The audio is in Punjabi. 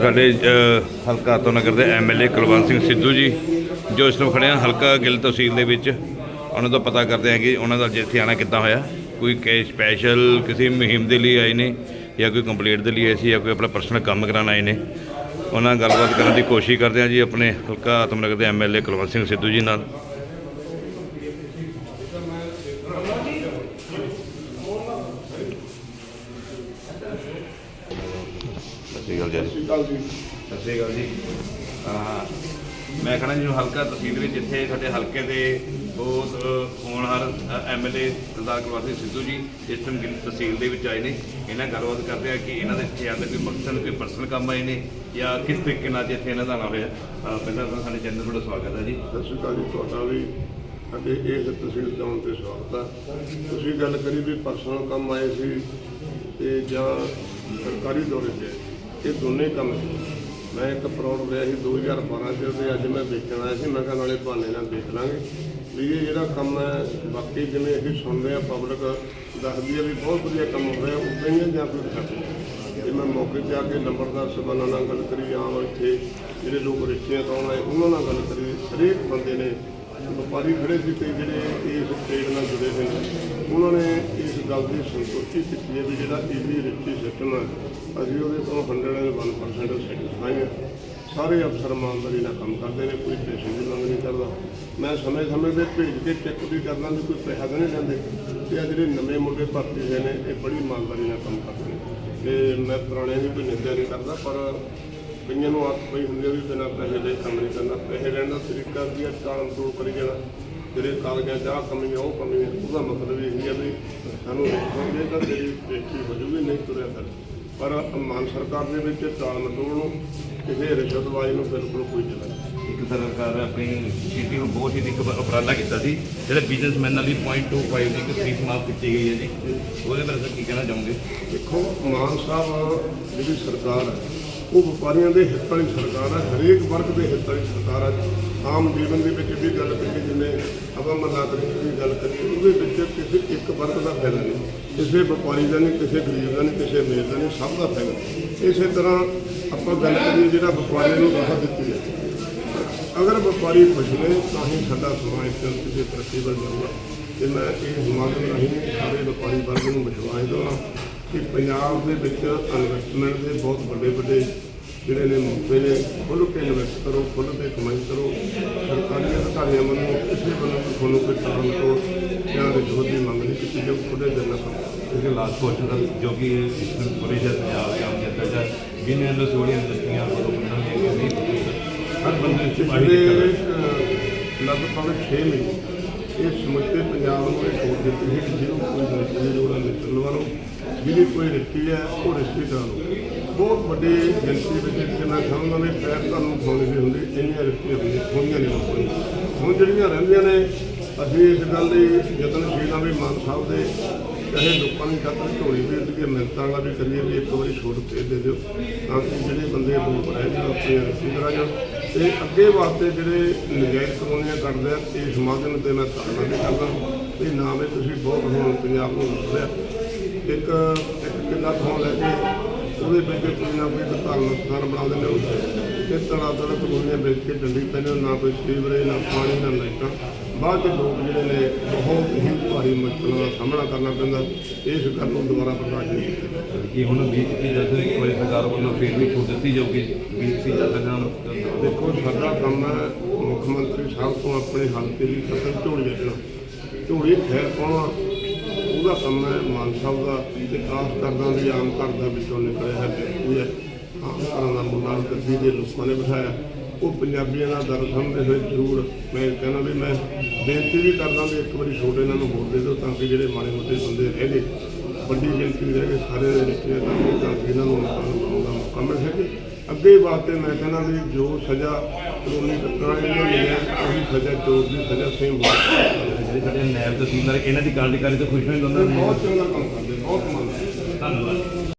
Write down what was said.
ਸਾਡੇ ਹਲਕਾ ਤੋਂ ਨਗਰ ਦੇ ਐਮਐਲਏ ਕੁਲਵੰਤ ਸਿੰਘ ਸਿੱਧੂ ਜੀ, ਜੋ ਇਸ ਨੂੰ ਖੜੇ ਹਨ, ਹਲਕਾ ਗਿੱਲ ਤਹਿਸੀਲ ਦੇ ਵਿੱਚ, ਉਹਨਾਂ ਤੋਂ ਪਤਾ ਕਰਦੇ ਹਾਂ ਕਿ ਉਹਨਾਂ ਦਾ ਜਿੱਥੇ ਆਣਾ ਕਿੱਦਾਂ ਹੋਇਆ। ਕੋਈ ਕੇ ਸਪੈਸ਼ਲ ਕਿਸੇ ਮੁਹਿੰਮ ਦੇ ਲਈ ਆਏ ਨੇ, ਜਾਂ ਕੋਈ ਕੰਪਲੀਟ ਦੇ ਲਈ ਆਏ ਸੀ, ਜਾਂ ਕੋਈ ਆਪਣਾ ਪਰਸਨਲ ਕੰਮ ਕਰਾਉਣ ਆਏ ਨੇ। ਉਹਨਾਂ ਨਾਲ ਗੱਲਬਾਤ ਕਰਨ ਦੀ ਕੋਸ਼ਿਸ਼ ਕਰਦੇ ਹਾਂ ਜੀ, ਆਪਣੇ ਹਲਕਾ ਆਤਮਨਗਰ ਦੇ ਐਮਐਲਏ ਕੁਲਵੰਤ ਸਿੰਘ ਸਿੱਧੂ ਜੀ ਨਾਲ। ਸ਼੍ਰੀ ਅਕਾਲ ਜੀ। ਸਤਿ ਸ਼੍ਰੀ ਅਕਾਲ ਜੀ। ਅਹ ਮੈਂ ਕਹਣਾ ਜੀ ਹਲਕਾ ਤਹਿਸੀਲ ਵਿੱਚ ਜਿੱਥੇ ਸਾਡੇ ਹਲਕੇ ਦੇ ਬਹੁਤ ਹੋਣਹਾਰ ਐਮਐਲਏ ਸਰਦਾਰ ਕੁਲਵੰਤ ਸਿੰਘ ਸਿੱਧੂ ਜੀ ਇਸ ਟਾਈਮ ਗਿੱਲ ਤਹਿਸੀਲ ਦੇ ਵਿੱਚ ਆਏ ਨੇ। ਇਹਨਾਂ ਨਾਲ ਗੱਲਬਾਤ ਕਰਦੇ ਆ ਕਿ ਇਹਨਾਂ ਦੇ ਇੱਥੇ ਆਉਣ ਦਾ ਕੋਈ ਮਕਸਦ ਕੋਈ ਪਰਸਨਲ ਕੰਮ ਆਏ ਨੇ ਜਾਂ ਕਿਸ ਤਰੀਕੇ ਨਾਲ ਜਿੱਥੇ ਇਹਨਾਂ ਦਾ ਆਉਣਾ ਹੋਇਆ। ਅਹ ਪਹਿਲਾਂ ਤਾਂ ਸਾਡੇ ਚੈਨਲ ਤੁਹਾਡਾ ਸਵਾਗਤ ਹੈ ਜੀ। ਸਤਿ ਸ਼੍ਰੀ ਅਕਾਲ ਜੀ ਤੁਹਾਡਾ ਵੀ ਸਾਡੇ ਇਸ ਤਹਿਸੀਲ ਚੋਣ ਤੇ ਸਵਾਗਤ ਹੈ ਤੁਸੀਂ ਗੱਲ ਕਰੀ ਵੀ ਪਰਸਨਲ ਕੰਮ ਆਏ ਸੀ ਤੇ ਜਾਂ ਸਰਕਾਰੀ ਦੌਰੇ ਤੇ ਇਹ ਦੋਨੇ ਕੰਮ ਸੀ। ਮੈਂ ਇੱਕ ਪ੍ਰੋਡ ਲਿਆ ਸੀ 2012 ਚ, ਤੇ ਅੱਜ ਮੈਂ ਵੇਚਣ ਆਇਆ ਸੀ। ਮੈਂ ਕਿਹਾ ਨਾਲੇ ਬਹਾਨੇ ਨਾਲ ਦੇਖ ਲਾਂਗੇ। ਵੀ ਇਹ ਜਿਹੜਾ ਕੰਮ ਹੈ, ਬਾਕੀ ਜਿਵੇਂ ਅਸੀਂ ਸੁਣਦੇ ਆ ਪਬਲਿਕ ਦੱਸਦੀ ਹੈ ਵੀ ਬਹੁਤ ਵਧੀਆ ਕੰਮ ਹੋ ਰਿਹਾ, ਉਦਾਂ ਹੀ ਹੈ ਜਾਂ ਕੋਈ ਖਰਾਬ ਜੇ ਮੈਂ ਮੌਕੇ ਤੇ ਆ ਕੇ ਨੰਬਰਦਾਰ ਸਭਾਨਾਂ ਨਾਲ ਗੱਲ ਕਰੀ, ਆਮ ਇੱਥੇ ਜਿਹੜੇ ਲੋਕ ਰਿਸ਼ਤਿਆਂ ਤੋਂ ਆਏ, ਉਹਨਾਂ ਨਾਲ ਗੱਲ ਕਰੀ। ਹਰੇਕ ਬੰਦੇ ਨੇ ਵਪਾਰੀ ਖੜੇ ਸੀ ਤੇ ਜਿਹੜੇ ਇਸ ਟ੍ਰੇਡ ਨਾਲ ਜੁੜੇ ਹੋਏ ਨੇ, ਉਹਨਾਂ ਨੇ ਇਸ ਗੱਲ ਦੀ ਸੰਤੁਸ਼ਟੀ ਕੀਤੀ ਹੈ ਵੀ ਜਿਹੜਾ ਈਵੀ ਰਿਸ਼ਤੀ ਸਿਸਟਮ ਹੈ, ਅਸੀਂ ਉਹਦੇ ਤੋਂ 101% ਸੈਟੀਸਫਾਈ ਹਾਂ। ਸਾਰੇ ਅਫਸਰ ਇਮਾਨਦਾਰੀ ਨਾਲ ਕੰਮ ਕਰਦੇ ਨੇ, ਕੋਈ ਪੈਸੇ ਦੀ ਮੰਗ ਨਹੀਂ ਕਰਦਾ। ਮੈਂ ਸਮੇਂ-ਸਮੇਂ ਤੇ ਭੇਜ ਕੇ ਚੈੱਕ ਵੀ ਕਰਦਾ ਵੀ ਕੋਈ ਪੈਸਾ ਤਾਂ ਨਹੀਂ ਲੈਂਦੇ। ਤੇ ਆ ਜਿਹੜੇ ਨਵੇਂ ਮੁੰਡੇ ਭਰਤੀ ਹੋਏ ਨੇ, ਇਹ ਬੜੀ ਇਮਾਨਦਾਰੀ ਨਾਲ ਕੰਮ ਕਰਦੇ ਨੇ। ਤੇ ਮੈਂ ਪੁਰਾਣਿਆਂ ਦੀ ਕੋਈ ਨਿੰਦਿਆ ਨਹੀਂ ਕਰਦਾ, ਪਰ ਕਈਆਂ ਨੂੰ ਆਦਤ ਪਈ ਹੁੰਦੀ ਹੈ ਵੀ ਬਿਨਾਂ ਪੈਸੇ ਦੇ ਕੰਮ ਨਹੀਂ ਕਰਨਾ ਪੈਸੇ ਲੈਣ ਦਾ ਤਰੀਕਾ ਕੀ ਹੈ ਟਾਲਮ ਟੋਲ ਕਰੀ ਜਾਣਾ। ਜਿਹੜੇ ਕਾਗਜ਼ਾਂ 'ਚ ਆਹ ਕਮੀ ਆ ਉਹ ਕਮੀ ਆ। ਉਹਦਾ ਮਤਲਬ ਇਹ ਹੈ ਵੀ ਸਾਨੂੰ ਰੋਕੋਗੇ ਤਾਂ ਤੇਰੀ ਬੇਇੱਜ਼ਤੀ ਹੋ ਜੂਗੀ ਨਹੀਂ ਤੁਰਿਆ ਕਰ ਪਰ ਮਾਨ ਸਰਕਾਰ ਦੇ ਵਿੱਚ ਟਾਲਮ ਟੋਲ ਨੂੰ ਕਿਸੇ ਰਿਸ਼ਵਤਬਾਜ਼ੀ ਨੂੰ ਬਿਲਕੁਲ ਕੋਈ ਜਗ੍ਹਾ ਨਹੀਂ। ਇੱਕ ਸਰਕਾਰ ਆਪਣੀ ਸਿਟੀ ਨੂੰ ਬਹੁਤ ਹੀ ਇੱਕ ਉਪਰਾਲਾ ਕੀਤਾ ਸੀ। ਜਿਹੜੇ ਬਿਜ਼ਨਸਮੈਨ ਵੀ 0.25 ਦੀ ਇੱਕ ਫੀਸ ਮਾਫ ਕੀਤੀ ਗਈ ਹੈ ਜੀ। ਉਹਦੇ ਬਾਰੇ ਸਰ ਕੀ ਕਹਿਣਾ ਚਾਹੋਗੇ? ਦੇਖੋ ਮਾਨ ਸਾਹਿਬ ਜਿਹੜੀ ਸਰਕਾਰ ਹੈ ਉਹ ਵਪਾਰੀਆਂ ਦੇ ਹਿੱਤ ਵਾਲੀ ਸਰਕਾਰ ਹੈ ਹਰੇਕ ਵਰਗ ਦੇ ਹਿੱਤ ਵਾਲੀ ਸਰਕਾਰ ਹੈ ਆਮ ਜੀਵਨ ਦੇ ਵਿੱਚ ਵੀ ਗੱਲ ਕਰੀਏ, ਜਿਵੇਂ ਆਪਾਂ ਨਾਗਰਿਕ ਦੀ ਗੱਲ ਕਰੀਏ, ਉਹਦੇ ਵਿੱਚ ਕਿਸੇ ਇੱਕ ਵਰਗ ਦਾ ਫਾਇਦਾ ਨਹੀਂ। ਕਿਸੇ ਵਪਾਰੀ ਦਾ ਨਹੀਂ, ਕਿਸੇ ਗਰੀਬ ਦਾ ਨਹੀਂ, ਕਿਸੇ ਅਮੀਰ ਦਾ ਨਹੀਂ, ਸਭ ਦਾ ਫਾਇਦਾ। ਇਸੇ ਤਰ੍ਹਾਂ ਆਪਾਂ ਗੱਲ ਕਰੀਏ, ਜਿਹੜਾ ਵਪਾਰੀ ਨੂੰ ਰਾਹਤ ਦਿੱਤੀ ਹੈ। ਅਗਰ ਵਪਾਰੀ ਫਸਲੇ ਤਾਂ ਹੀ ਸਾਡਾ ਸਮਾਜ ਕਿਸੇ ਪ੍ਰਤੀ ਵੱਲ ਜਾਊਗਾ। ਤੇ ਮੈਂ ਇਹ ਸਮਾਗਮ ਰਾਹੀਂ ਸਾਰੇ ਵਪਾਰੀ ਵਰਗ ਨੂੰ ਵਿਸ਼ਵਾਸ ਦਵਾਂ ਕਿ ਪੰਜਾਬ ਦੇ ਵਿੱਚ ਇਨਵੈਸਟਮੈਂਟ ਦੇ ਬਹੁਤ ਵੱਡੇ ਵੱਡੇ ਜਿਹੜੇ ਨੇ ਮੌਕੇ ਨੇ ਖੁੱਲ੍ਹ ਕੇ ਇਨਵੈਸਟ ਕਰੋ ਖੁੱਲ੍ਹ ਕੇ ਕਮਾਈ ਕਰੋ ਸਰਕਾਰੀ ਅਧਿਕਾਰੀਆਂ ਵੱਲੋਂ ਕਿਸੇ ਵੱਲੋਂ ਤੁਹਾਨੂੰ ਕੋਈ ਕਾਰਨ ਤੋਂ ਜਾਂ ਰਿਸ਼ਵਤ ਦੀ ਮੰਗ ਨਹੀਂ ਕੀਤੀ ਜੋ ਖੁੱਲ੍ਹੇ ਦਿਲ ਨਾਲ। ਕਿਉਂਕਿ ਲਾਸਟ ਦਾ ਜੋ ਕਿ ਪੂਰੇ ਜਨ ਪੰਜਾਬ ਦੇ ਆਮ ਜਨਤਾ ਦਾ ਜਿਨ੍ਹਾਂ ਇੰਡਸਟਰੀਆਂ ਇੰਡਸਟਰੀਆਂ ਵੱਲੋਂ ਬੰਦਨ ਦੀ ਹਰ ਬੰਦੇ ਅਹ, ਲਗਭਗ 6 ਮਹੀਨੇ ਇਹ ਸਮੁੱਚੇ ਪੰਜਾਬ ਨੂੰ ਇਹ ਛੋੜ ਦਿੱਤੀ ਹੈ ਕਿ ਜਿਹਨੂੰ ਕੋਈ ਨੌਕਰੀ ਦੀ ਲੋੜ ਹੈ ਨਿਕਲਣ ਵਾਲੋ, ਜਿਹਦੀ ਕੋਈ ਰਿਸ਼ਤੀ ਹੈ, ਉਹ ਰਿਸ਼ਤੇਦਾਰ ਨੂੰ ਬਹੁਤ ਵੱਡੀ ਗਿਣਤੀ ਵਿੱਚ ਇੱਥੇ ਮੈਂ ਸਮਝਦਾ ਪੈਰ ਤੁਹਾਨੂੰ ਖੋਣੀ ਨਹੀਂ ਹੁੰਦੀ, ਇੰਨੀਆਂ ਰਿਸ਼ਤੀਆਂ ਹੁੰਦੀਆਂ ਹੋਈਆਂ ਨਹੀਂ ਲੋਕਾਂ ਨੂੰ ਹੁਣ ਜਿਹੜੀਆਂ ਰਹਿੰਦੀਆਂ ਨੇ, ਅਸੀਂ ਇਸ ਗੱਲ ਦੀ ਯਤਨਸ਼ੀਲ ਹਾਂ ਵੀ ਮਾਨ ਸਾਹਿਬ ਦੇ ਚਾਹੇ ਲੋਕਾਂ ਦੀ ਖਾਤਰ ਢੋਲੀ ਵੇਚ ਕੇ ਮਿੰਤਾਂ ਵਾਲਾ ਵੀ ਕਰੀਏ ਵੀ ਇੱਕ ਵਾਰੀ ਛੋਟ ਭੇਜ ਦੇ ਦਿਓ। ਤਾਂ ਕਿ ਜਿਹੜੇ ਬੰਦੇ ਬੋਲ ਰਹਿ ਜਾਣ ਆਪਣੀ ਰੱਸੀ ਕਰਾ ਜਾਣ। ਤੇ ਅੱਗੇ ਵਾਸਤੇ ਜਿਹੜੇ ਨਜਾਇਜ਼ ਕਾਨੂੰਨੀਆਂ ਕਰਦੇ ਆ ਇਸ ਮਾਧਿਅਮ ਤੇ ਮੈਂ ਧੰਨਵਾਦ ਵੀ ਕਰਦਾ ਵੀ ਨਾ ਵੀ ਤੁਸੀਂ ਬਹੁਤ ਹੁਣ ਪੰਜਾਬ ਨੂੰ ਦੱਸਿਆ ਇੱਕ ਇੱਕ ਕਿੰਨਾ ਥਾਂ ਲੈ ਕੇ ਉਹਦੇ ਵਿੱਚ ਕੋਈ ਨਾ ਕੋਈ ਧਾਰਮਿਕ ਸਥਾਨ ਬਣਾ ਦਿੰਦੇ ਹੋ ਤੇ ਤੜਾ ਤੜਾ ਕਾਨੂੰਨੀਆਂ ਵੇਚ ਕੇ ਡੰਡੀ ਪੈਂਦੇ ਨਾ ਕੋਈ ਸੀਵਰੇਜ ਨਾ ਪਾਣੀ ਨਾ ਲਾਈਟਾਂ। ਬਾਅਦ ਚ ਲੋਕ ਜਿਹੜੇ ਨੇ ਬਹੁਤ ਹੀ ਭਾਰੀ ਮੁਸ਼ਕਲਾਂ ਦਾ ਸਾਹਮਣਾ ਕਰਨਾ ਪੈਂਦਾ। ਇਸ ਗੱਲ ਨੂੰ ਦੁਬਾਰਾ ਬਰਦਾਸ਼ਤ ਨਹੀਂ ਕੀਤਾ ਕਿ ਹੁਣ 20 ਕੀ ਜਦ ਕੋਈ ਸਰਕਾਰ ਵੱਲੋਂ ਫੇਰ ਵੀ ਛੋਟ ਦਿੱਤੀ ਜਾਊਗੀ? 20 ਕੀ ਜਦ ਤੱਕ ਦੇਖੋ ਸਾਡਾ ਕੰਮ ਹੈ ਮੁੱਖ ਮੰਤਰੀ ਸਾਹਿਬ ਤੋਂ ਆਪਣੇ ਹਲਕੇ ਦੀ ਫਸਲ ਝੋਲੀ ਵੇਚਣਾ। ਝੋਲੀ ਖੈਰ ਪਾਉਣਾ ਉਹਦਾ ਕੰਮ ਹੈ ਮਾਨ ਸਾਹਿਬ ਦਾ ਆਸ ਕਰਦਾ ਵੀ ਆਮ ਘਰ ਦਾ ਵਿੱਚੋਂ ਨਿਕਲਿਆ ਹੈ। ਘਰਾਂ ਦਾ ਮੁੰਡਾ ਗੱਦੀ ਦੇ ਲੋਕਾਂ ਨੇ ਬਿਠਾਇਆ। ਉਹ ਪੰਜਾਬੀਆਂ ਦਾ ਦਰਦ ਸਮਝਦੇ ਹੋਏ ਜ਼ਰੂਰ ਮੈਂ ਕਹਿੰਦਾ ਵੀ ਮੈਂ ਬੇਨਤੀ ਵੀ ਕਰਦਾ ਵੀ ਇੱਕ ਵਾਰੀ ਛੋਟੇ ਇਹਨਾਂ ਨੂੰ ਹੋਰ ਦੇ ਦਿਓ ਤਾਂ ਕਿ ਜਿਹੜੇ ਮਾੜੇ ਮੋਟੇ ਬੰਦੇ ਰਹਿ ਗਏ ਵੱਡੀ ਗਿਣਤੀ ਰਹਿ ਗਏ ਸਾਰੇ ਦੇ ਰਿਸ਼ਤੇ ਤਾਂ ਕਿ ਇਹਨਾਂ ਨੂੰ ਮਕਾਨ ਬਣਾਉਣ ਦਾ ਮੌਕਾ ਮਿਲ ਸਕੇ। ਅੱਗੇ ਵਾਸਤੇ ਮੈਂ ਕਹਿੰਦਾ ਵੀ ਜੋ ਸਜ਼ਾ ਕਾਨੂੰਨੀ ਕੱਟਣਾ ਜਿਹੜੀਆਂ ਮਿਲਿਆ ਉਹੀ ਸਜ਼ਾ ਚੋਰ ਦੀ ਸਜ਼ਾ ਸੇਮ ਹੋਣੀ ਜਿਹੜੇ ਸਾਡੇ ਨੈਬ ਤਹਿਸੀਲਦਾਰ ਇਹਨਾਂ ਦੀ ਕਾਰਜਕਾਰੀ ਤੋਂ ਖੁਸ਼ ਹੋਏ ਉਹਨਾਂ ਬਹੁਤ ਚੰਗਾ ਕੰਮ ਕਰਦੇ ਬਹੁਤ ਮੰਨਦੇ ਧੰਨਵਾਦ।